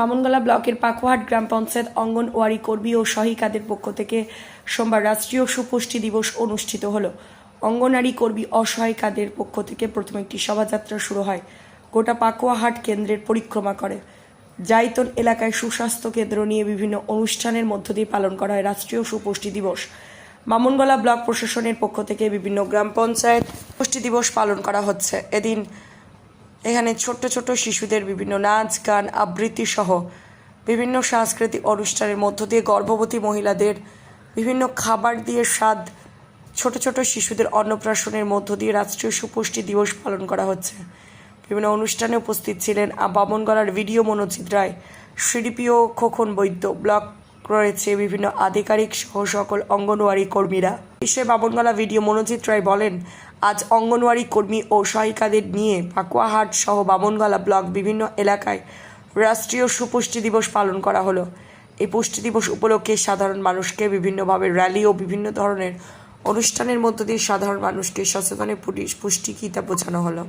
মামুনগলা ব্লকের পাকুয়াহাট গ্রাম পঞ্চায়েত অঙ্গনওয়াড়ি কর্মী ও সহায়িকাদের পক্ষ থেকে সোমবার রাষ্ট্রীয় সুপুষ্টি দিবস অনুষ্ঠিত হলো। অঙ্গনওয়াড়ি কর্মী অসহায়িকাদের পক্ষ থেকে প্রথমে একটি শোভাযাত্রা শুরু হয়। গোটা পাকুয়াহাট কেন্দ্রের পরিক্রমা করে। জাইতন এলাকায় সুস্বাস্থ্য কেন্দ্র নিয়ে বিভিন্ন অনুষ্ঠানের মধ্য দিয়ে পালন করা হয় রাষ্ট্রীয় সুপুষ্টি দিবস। মামুনগলা ব্লক প্রশাসনের পক্ষ থেকে বিভিন্ন গ্রাম পঞ্চায়েত পুষ্টি দিবস পালন করা হচ্ছে। এদিন এখানে ছোট্ট ছোট্ট শিশুদের বিভিন্ন নাচ, গান, আবৃত্তি সহ বিভিন্ন সাংস্কৃতিক অনুষ্ঠানের মধ্য দিয়ে গর্ভবতী মহিলাদের বিভিন্ন খাবার দিয়ে স্বাদ ছোট ছোট শিশুদের অন্নপ্রাশনের মধ্য দিয়ে রাষ্ট্রীয় সুপুষ্টি দিবস পালন করা হচ্ছে। বিভিন্ন অনুষ্ঠানে উপস্থিত ছিলেন বামনগলার BDO Manojit Roy CDPO Khokan Baidya. Block রয়েছে বিভিন্ন আধিকারিক সহ সকল অঙ্গনওয়াড়ি কর্মীরা। বিশ্বে বামনগলা ভিডিও মনোজিৎ রায় বলেন আজ অঙ্গনওয়াড়ি কর্মী ও সহায়িকাদের নিয়ে পাকুয়াহাট সহ বামনগলা ব্লক বিভিন্ন এলাকায় রাষ্ট্রীয় সুপুষ্টি দিবস পালন করা হলো। এই পুষ্টি দিবস উপলক্ষে সাধারণ মানুষকে বিভিন্নভাবে র্যালি ও বিভিন্ন ধরনের অনুষ্ঠানের মধ্য দিয়ে সাধারণ মানুষকে সচেতনে পুষ্টি গীতা বোঝানো হলো।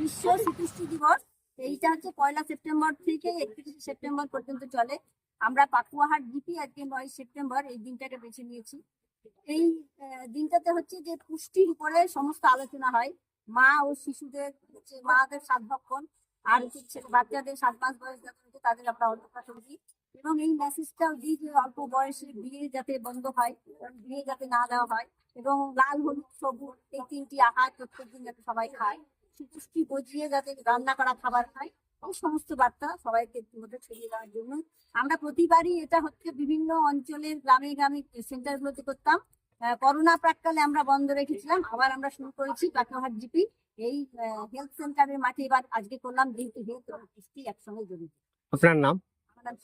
বিশ্ব শিশুষ্টি দিবস, এইটা হচ্ছে পয়লা সেপ্টেম্বর থেকে একত্রিশে সেপ্টেম্বর পর্যন্ত চলে। আমরা পাকুয়াহাট জিপি আজকে নয় সেপ্টেম্বর এই দিনটাকে বেছে নিয়েছি। এই দিনটাতে হচ্ছে যে পুষ্টির উপরে সমস্ত আলোচনা হয়। মা ও শিশুদের হচ্ছে মাদের সাতভক্ষণ আর হচ্ছে বাচ্চাদের সাত মাস বয়স হচ্ছে তাদের আমরা অন্নপ্রাশন দিই। এবং এই মেসেজটাও দিই যে অল্প বয়সে বিয়ে যাতে বন্ধ হয় বিয়ে যাতে না দেওয়া হয় এবং লাল, হলুদ, সবুজ এই তিনটি আহার প্রত্যেকদিন যাতে সবাই খায়। সুপুষ্টি বজিয়ে যাতে রান্না করা খাবার খায়। সমস্ত বার্তা সবাইকে মধ্যে ছড়িয়ে দেওয়ার জন্য। আমরা প্রতিবারই এটা হচ্ছে বিভিন্ন অঞ্চলের গ্রামে গ্রামে সেন্টার গুলোতে করতাম। করোনা প্রাককালে আমরা বন্ধ রেখেছিলাম আবার আমরা শুরু করেছি পাটনাহাট জিপি এই হেলথ সেন্টারের মাঠে এবার আজকে করলাম যেহেতু হেলথ এবং একসঙ্গে জড়িত। আপনার নাম? আমার নাম